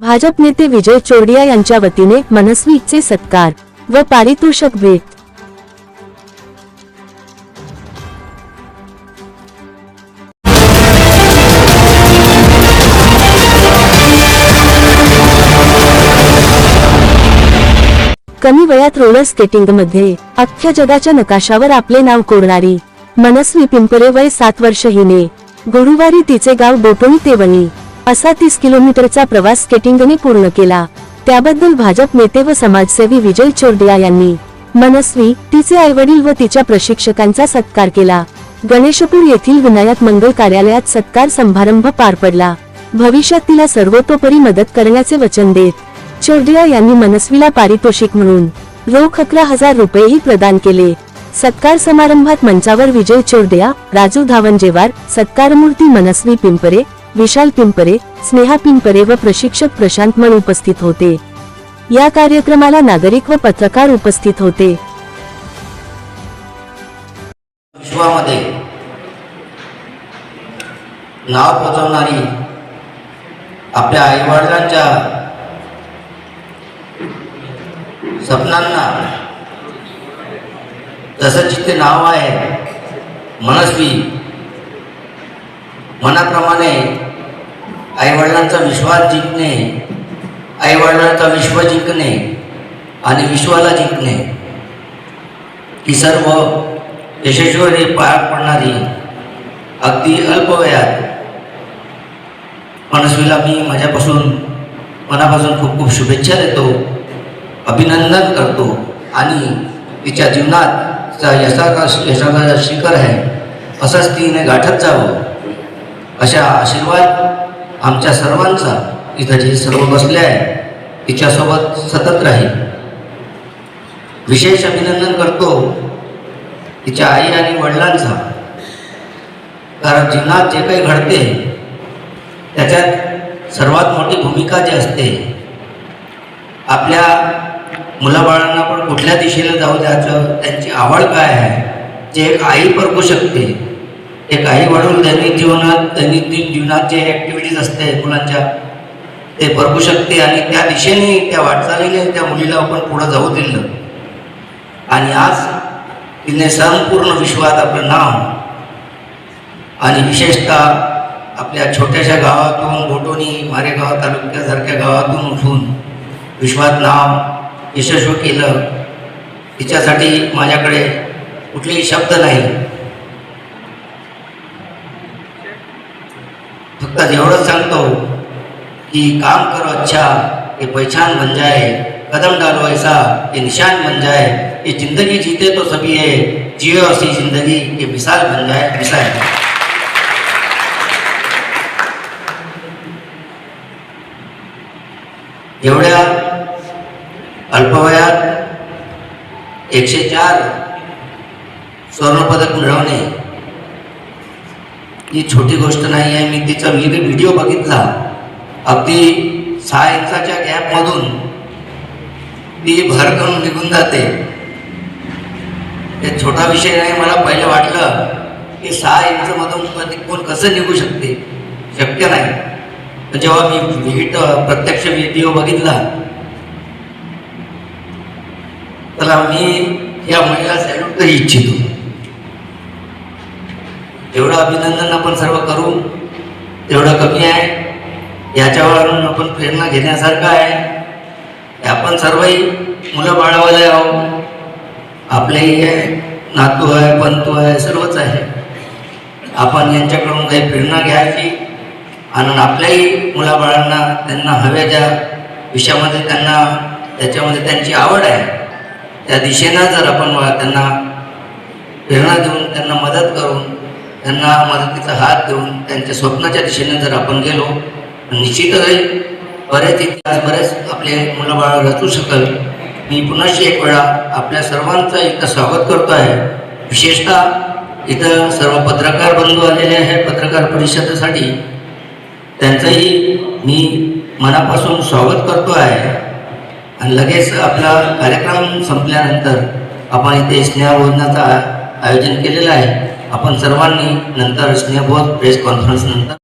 भाजप नेते विजय चोरडिया यांच्या वतीने मनस्वीचे सत्कार व पारितोषक भेट. कमी वयात रोलर स्केटिंगमध्ये अख्ख्या जगाच्या नकाशावर आपले नाव कोरणारी मनस्वी पिंपरे वय सात वर्ष हिने गुरुवारी तिचे गाव बोटोणी ते वणी. असा तीस किलोमीटरचा प्रवास स्केटिंगने पूर्ण केला. त्याबद्दल भाजप नेते व समाजसेवी विजय चोरडिया यांनी मनस्वी तिचे आईवडील व तिच्या प्रशिक्षकांचा सत्कार केला. गणेशपूर येथील विनायक मंगल कार्यालयात सत्कार समारंभ पार पडला. भविष्यात तिला सर्वतोपरी मदत करण्याचे वचन देत चोरडिया यांनी मनस्वीला पारितोषिक म्हणून रोख अकरा हजार रुपयेही प्रदान केले. सत्कार समारंभात मंचावर विजय चोरडिया राजू धावनजेवार सत्कारमूर्ती मनस्वी पिंपरे विशाल पिंपरे स्नेहा पिंपरे व प्रशिक्षक प्रशांत मण उपस्थित होते. या कार्यक्रमाला नागरिक व पत्रकार उपस्थित होते. विश्वामध्ये नाव पोचवणारी आपल्या आईवडिलांच्या सपनांना जसं जिथे नाव आहे मनस्वी मनाप्रमाणे आईवडिलांचा विश्वास जिंकणे आईवडिलांचा विश्व जिंकणे आणि विश्वाला जिंकणे ही सर्व यशस्वी पार पडणारी अगदी अल्पवयात मनस्वीला मी माझ्यापासून मनापासून खूप खूप शुभेच्छा देतो अभिनंदन करतो आणि तिच्या जीवनात यशाचा यशाचा शिखर आहे. असंच तिने गाठत जावं. अशा आशीर्वाद आमच्या सर्वांचा. इथं जे सर्व बसले आहे तिच्यासोबत सतत राहील. विशेष अभिनंदन करतो तिच्या आई आणि वडिलांचा. कारण जीवनात जे काही घडते त्याच्यात सर्वात मोठी भूमिका जी असते आपल्या मुलाबाळांना पण कुठल्या दिशेला जाऊ द्यायचं त्यांची आवड काय आहे जे एक आई परखू शकते एक आई वडील दैनिक जीवनात दैनंदिन जीवनात जे ॲक्टिव्हिटीज असते मुलांच्या ते भरपू शकते. आणि त्या दिशेने त्या वाटचालीने त्या मुलीला आपण पुढं जाऊ दिलं. आणि आज तिने संपूर्ण विश्वात आपलं नाव आणि विशेषतः आपल्या छोट्याशा गावातून गोटोनी मारेगाव तालुक्यासारख्या गावातून उठून विश्वात नाव यशस्वी केलं. तिच्यासाठी माझ्याकडे कुठलेही शब्द नाही. कि काम करो अच्छा ये पहचान बन जाए, कदम डालो ऐसा ये निशान बन जाए। ये ज़िंदगी जीते तो सभी है, जियो ऐसी ज़िंदगी ये मिसाल बन जाए मिसाल एवढ्या अल्पवयात एकशे चार स्वर्णपदक मिळवणे, ही छोटी गोष्ट नाही आहे. मी तिचा व्हिडिओ बघितला. अगदी सहा इंचाच्या गॅपमधून ती भर करून निघून जाते. हे छोटा विषय नाही मला पहिले वाटलं की सहा इंचमधून कोण कसं निघू शकते? शक्य नाही. जेव्हा मी व्हिडिओ प्रत्यक्ष व्हिडिओ बघितला तर मी या महिला सॅल्यूट करू इच्छितो. जेवढं अभिनंदन आपण सर्व करू. तेवढं कमी आहे. याच्यावरून आपण प्रेरणा घेण्यासारखं आहे. आपण सर्वही मुलं बाळावाले आहो आपलेही आहे नातू आहे पंतू आहे सर्वच आहे. आपण यांच्याकडून काही प्रेरणा घ्यायची आणि आपल्याही मुलाबाळांना त्यांना हव्या ज्या विषयामध्ये त्यांना त्याच्यामध्ये त्यांची आवड आहे. त्या दिशेनं जर आपण त्यांना प्रेरणा देऊन त्यांना मदत करून त्यांना मदतीचा हात देऊन त्यांच्या स्वप्नाच्या दिशेने जर आपण गेलो निश्चितच बरेच इतिहास बरेच आपले मुलाबाळ रचू शकल. मी पुन्हाशी एक वेळा आपल्या सर्वांचं इथं स्वागत करतो आहे. विशेषतः इथं सर्व पत्रकार बंधू आलेले आहे पत्रकार परिषदेसाठी. त्यांचंही मी मनापासून स्वागत करतो आहे. आणि लगेच आपला कार्यक्रम संपल्यानंतर आपण इथे स्नेहभोजनाचं आयोजन केलेलं आहे. आपण सर्वांनी नंतर स्नेहभोज प्रेस कॉन्फरन्स नंतर